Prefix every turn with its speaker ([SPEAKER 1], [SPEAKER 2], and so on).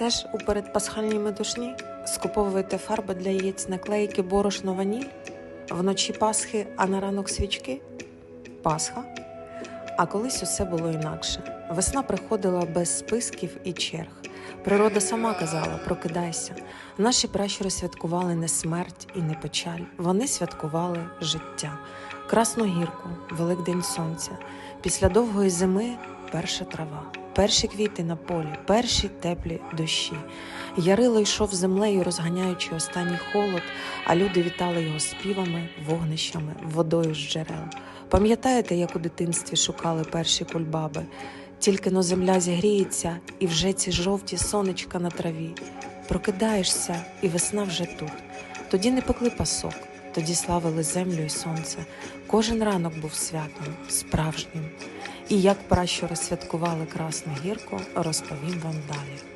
[SPEAKER 1] теж у передпасхальній медушні? Скуповуєте фарби для яєць, наклейки, борошно, ваніль? Вночі Пасхи, а на ранок свічки? Пасха? А колись усе було інакше. Весна приходила без списків і черг. Природа сама казала: прокидайся. Наші пращури святкували не смерть і не печаль. Вони святкували життя, красну гірку, Великдень сонця. Після довгої зими перша трава, перші квіти на полі, перші теплі дощі. Ярило йшов землею, розганяючи останній холод, а люди вітали його співами, вогнищами, водою з джерел. Пам'ятаєте, як у дитинстві шукали перші кульбаби? Тільки но земля зігріється, і вже ці жовті сонечка на траві. Прокидаєшся, і весна вже тут. Тоді не пекли пасок, тоді славили землю і сонце. Кожен ранок був святом, справжнім. І як пращури святкували Красну гірку, розповім вам далі.